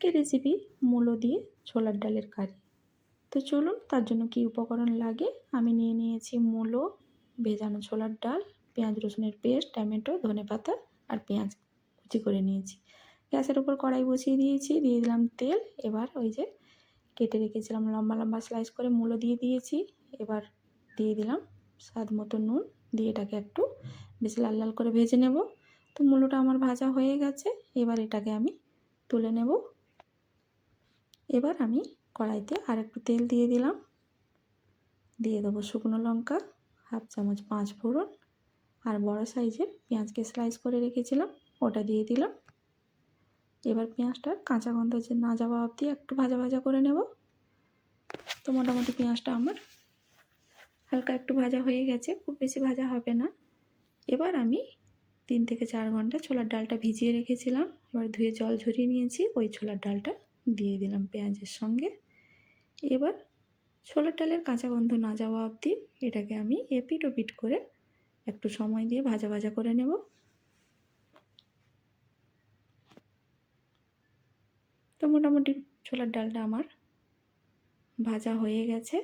আজকের রেসিপি মূলো দিয়ে ছোলার ডালের কারি। তো চলুন, তার জন্য কি উপকরণ লাগে? আমি নিয়ে নিয়েছি মূলো, ভেজানো ছোলার ডাল, পেঁয়াজ, রসুনের পেস্ট, টমেটো, ধনে পাতা আর পেঁয়াজ কুচি করে নিয়েছি। গ্যাসের উপর কড়াই বসিয়ে দিয়েছি, দিয়ে দিলাম তেল। এবার ওই যে কেটে রেখেছিলাম লম্বা লম্বা স্লাইস করে মূলো দিয়ে দিয়েছি। এবার দিয়ে দিলাম স্বাদ মতো নুন, দিয়ে এটাকে একটু বেশ লাল লাল করে ভেজে নেব। তো মূলোটা আমার ভাজা হয়ে গেছে। এবার এটাকে আমি তুলে নেব। এবার আমি কড়াইতে আর একটু তেল দিয়ে দিলাম। দিয়ে দেবো শুকনো লঙ্কা, হাফ চামচ পাঁচ ফোড়ন আর বড় সাইজের পেঁয়াজকে স্লাইস করে রেখেছিলাম, ওটা দিয়ে দিলাম। এবার পেঁয়াজটা কাঁচা গন্ধ যে না যাওয়া অবধি একটু ভাজা ভাজা করে নেব। তো মোটামুটি পেঁয়াজটা আমার হালকা একটু ভাজা হয়ে গেছে, খুব বেশি ভাজা হবে না। এবার আমি তিন থেকে চার ঘণ্টা ছোলার ডালটা ভিজিয়ে রেখেছিলাম, এবার ধুয়ে জল ঝরিয়ে নিয়েছি, ওই ছোলার ডালটা দিয়ে দিলাম পেঁয়াজের সঙ্গে। এবার ছোলার ডালের কাঁচা গন্ধ না যাওয়া অবধি এটাকে আমি এপিট ওপিট করে একটু সময় দিয়ে ভাজা ভাজা করে নেব। তো মোটামুটি ছোলার ডালটা আমার ভাজা হয়ে গেছে।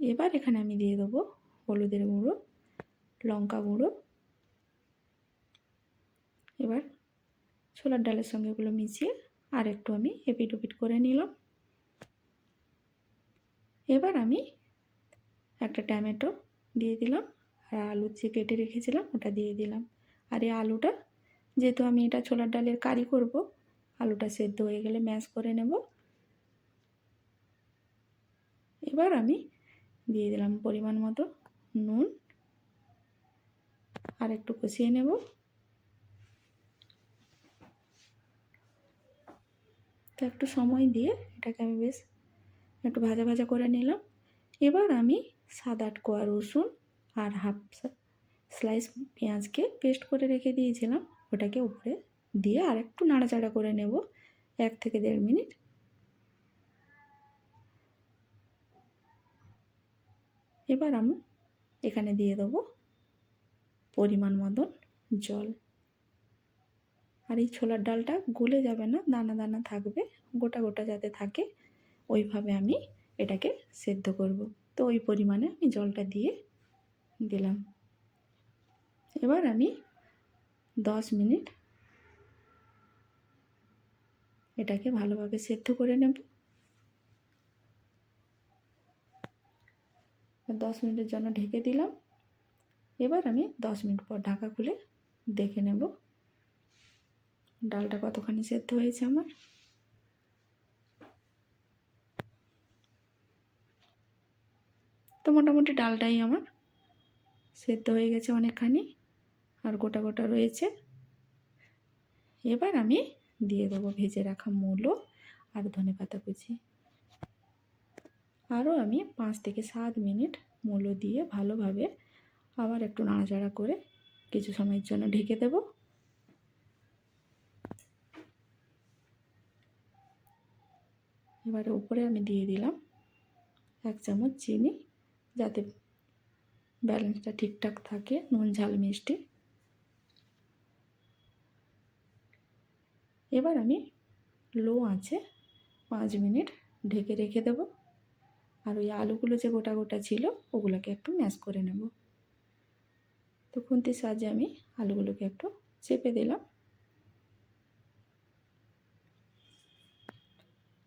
এবার এখানে আমি দিয়ে দেবো হলুদের গুঁড়ো, লঙ্কা গুঁড়ো। এবার ছোলার ডালের সঙ্গে ওগুলো মিশিয়ে আর একটু আমি এপিট ওপিট করে নিলাম। এবার আমি একটা টমেটো দিয়ে দিলাম আর আলু যে কেটে রেখেছিলাম ওটা দিয়ে দিলাম। আর এই আলুটা, যেহেতু আমি এটা ছোলার ডালের কারি করব, আলুটা সেদ্ধ হয়ে গেলে ম্যাশ করে নেব। এবার আমি দিয়ে দিলাম পরিমাণ মতো নুন। আর একটু কষিয়ে নেব। তো একটু সময় দিয়ে এটাকে আমি বেশ একটু ভাজা ভাজা করে নিলাম। এবার আমি সাত আট কোয়া রসুন আর হাফ স্লাইস পেঁয়াজকে পেস্ট করে রেখে দিয়েছিলাম। ওটাকে উপরে দিয়ে আর একটু নাড়াচাড়া করে নেব, এক থেকে দেড় মিনিট। এবার আমি এখানে দিয়ে দেবো পরিমাণ মতন জল। আর এই ছোলার ডালটা গলে যাবে না, দানা দানা থাকবে, গোটা গোটা যাতে থাকে, ওইভাবে আমি এটাকে সেদ্ধ করব। তো ওই পরিমাণে আমি জলটা দিয়ে দিলাম। এবার আমি দশ মিনিট এটাকে ভালোভাবে সেদ্ধ করে নেব। দশ মিনিটের জন্য ঢেকে দিলাম। এবার আমি দশ মিনিট পর ঢাকা খুলে দেখে নেব। ডালটা কতখানি সেদ্ধ হয়েছে আমার? তো মোটামুটি ডালটাই আমার সেদ্ধ হয়ে গেছে অনেকখানি আর গোটা গোটা রয়েছে। এবার আমি দিয়ে দেবো ভেজে রাখা মূলো আর ধনে পাতা কুচি। আরও আমি পাঁচ থেকে সাত মিনিট মূলো দিয়ে ভালোভাবে আবার একটু নাড়াচাড়া করে কিছু সময়ের জন্য ঢেকে দেব। এবারে উপরে আমি দিয়ে দিলাম এক চামচ চিনি যাতে ব্যালেন্সটা ঠিকঠাক থাকে, নুন, ঝাল, মিষ্টি। এবার আমি লো আছে পাঁচ মিনিট ঢেকে রেখে দেব। আর ওই আলুগুলো যে গোটা গোটা ছিল, ওগুলোকে একটু ম্যাশ করে নেব। তো খুন্তির সাহায্যে আমি আলুগুলোকে একটু চেপে দিলাম।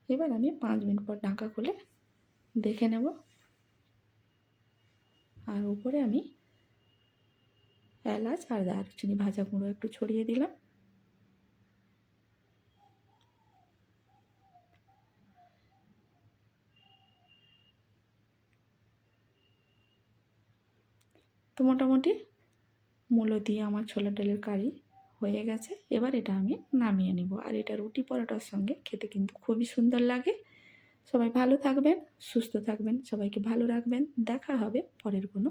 এবার আমি পাঁচ মিনিট পর ঢাকা খুলে দেখে নেব। আর উপরে আমি এলাচ আর দারচিনি ভাজা গুঁড়ো একটু ছড়িয়ে দিলাম। তো মোটামুটি মূলো দিয়ে আমার ছোলা ডালের কারি হয়ে গেছে। এবার এটা আমি নামিয়ে নেব। আর এটা রুটি পরোটার সঙ্গে খেতে কিন্তু খুবই সুন্দর লাগে। সবাই ভালো থাকবেন, সুস্থ থাকবেন, সবাইকে ভালো রাখবেন। দেখা হবে পরের কোনো